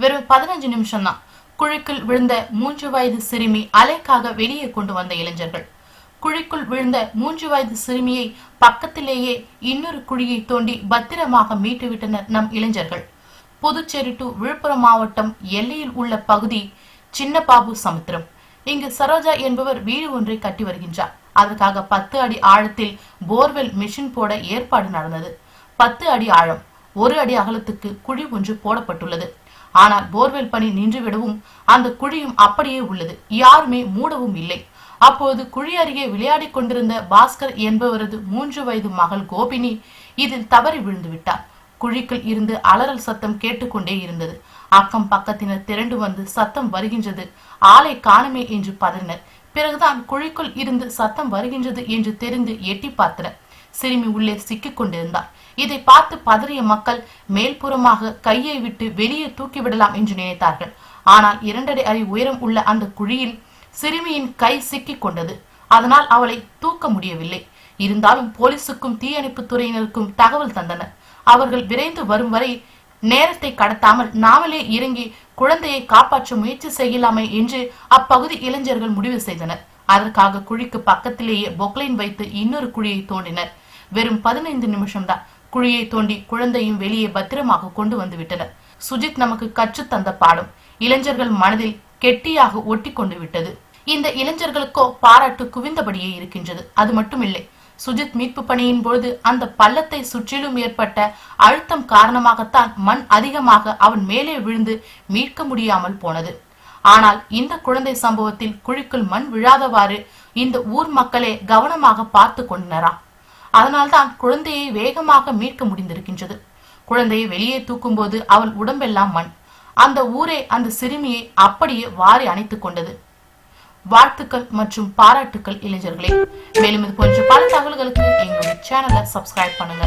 வெறும் பதினஞ்சு நிமிஷம் தான் குழிக்குள் விழுந்த மூன்று வயது சிறுமி அலைக்காக வெளியே கொண்டு வந்த இளைஞர்கள். குழிக்குள் விழுந்த மூன்று வயது சிறுமியை பக்கத்திலேயே இன்னொரு குழியை தோண்டி பத்திரமாக மீட்டுவிட்டனர் நம் இளைஞர்கள். புதுச்சேரி டு விழுப்புரம் மாவட்டம் எல்லையில் உள்ள பகுதி சின்னபாபு சமுத்திரம். இங்கு சரோஜா என்பவர் வீடு ஒன்றை கட்டி வருகின்றார். அதற்காக பத்து அடி ஆழத்தில் போர்வெல் மிஷின் போட ஏற்பாடு நடந்தது. பத்து அடி ஆழம். ஒரு அடி அகலத்துக்கு குழி ஒன்று போடப்பட்டுள்ளது. ஆனால் போர்வெல் பணி நின்றுவிடவும் அந்த குழியும் அப்படியே உள்ளது. யாருமே மூடவும் இல்லை. அப்போது குழி அருகே விளையாடிக் கொண்டிருந்த பாஸ்கர் என்பவரது மூன்று வயது மகள் கோபினி இதில் தவறி விழுந்து விட்டார். குழிக்குள் இருந்து அலறல் சத்தம் கேட்டுக்கொண்டே இருந்தது. அக்கம் பக்கத்தினர் திரண்டு வந்து சத்தம் வருகின்றது. ஆளை காணுமே என்று பதறினர். பிறகுதான் குழிக்குள் இருந்து சத்தம் வருகின்றது என்று தெரிந்து எட்டி பார்த்தனர். சிறுமி உள்ளே சிக்கிக் கொண்டிருந்தார் இதை பார்த்து பதறிய மக்கள் மேல்புறமாக கையை விட்டு வெளியே தூக்கிவிடலாம் என்று நினைத்தார்கள். ஆனால் இரண்டரை அடி உயரம் உள்ள அந்த குழியில் சிறுமியின் கை சிக்கிக் கொண்டது அதனால் அவளை தூக்க முடியவில்லை. இருந்தாலும் போலீசுக்கும் தீயணைப்பு துறையினருக்கும் தகவல் தந்தனர். அவர்கள் விரைந்து வரும் வரை நேரத்தை கடத்தாமல் நாமளே இறங்கி குழந்தையை காப்பாற்ற முயற்சி செய்யலாமே என்று அப்பகுதி இளைஞர்கள் முடிவு செய்தனர். அதற்காக குழிக்கு பக்கத்திலேயே பொக்லைன் வைத்து இன்னொரு குழியை தோண்டினர். வெறும் பதினைந்து நிமிஷம்தான். குழியை தோண்டி குழந்தையும் வெளியே பத்திரமாக கொண்டு வந்து விட்டனர் சுஜித் நமக்கு கற்று தந்த பாடம் இளைஞர்கள் மனதில் கெட்டியாக ஒட்டி கொண்டு விட்டது. இந்த இளைஞர்களுக்கோ பாராட்டு குவிந்தபடியே இருக்கின்றது. அது மட்டுமில்லை சுஜித் மீட்பு பணியின் பொழுது அந்த பள்ளத்தை சுற்றிலும் ஏற்பட்ட அழுத்தம் காரணமாகத்தான் மண் அதிகமாக அவன் மேலே விழுந்து மீட்க முடியாமல் போனது. ஆனால் இந்த குழந்தை சம்பவத்தில் குழிக்குள் மண் விழாதவாறு இந்த ஊர் மக்களே கவனமாக பார்த்து கொண்டனராம் அதனால்தான் குழந்தையை வேகமாக மீட்க முடிந்திருக்கின்றது. குழந்தையை வெளியே தூக்கும்போது அவள் உடம்பெல்லாம் மண். அந்த ஊரே அந்த சிறுமியை அப்படியே வாரி அணைத்துக் கொண்டது. வாழ்த்துக்கள் மற்றும் பாராட்டுக்கள் இளைஞர்களே. மேலும் இது போன்ற பல தகவல்களுக்கு எங்களுடைய சேனலை சப்ஸ்கிரைப் பண்ணுங்க.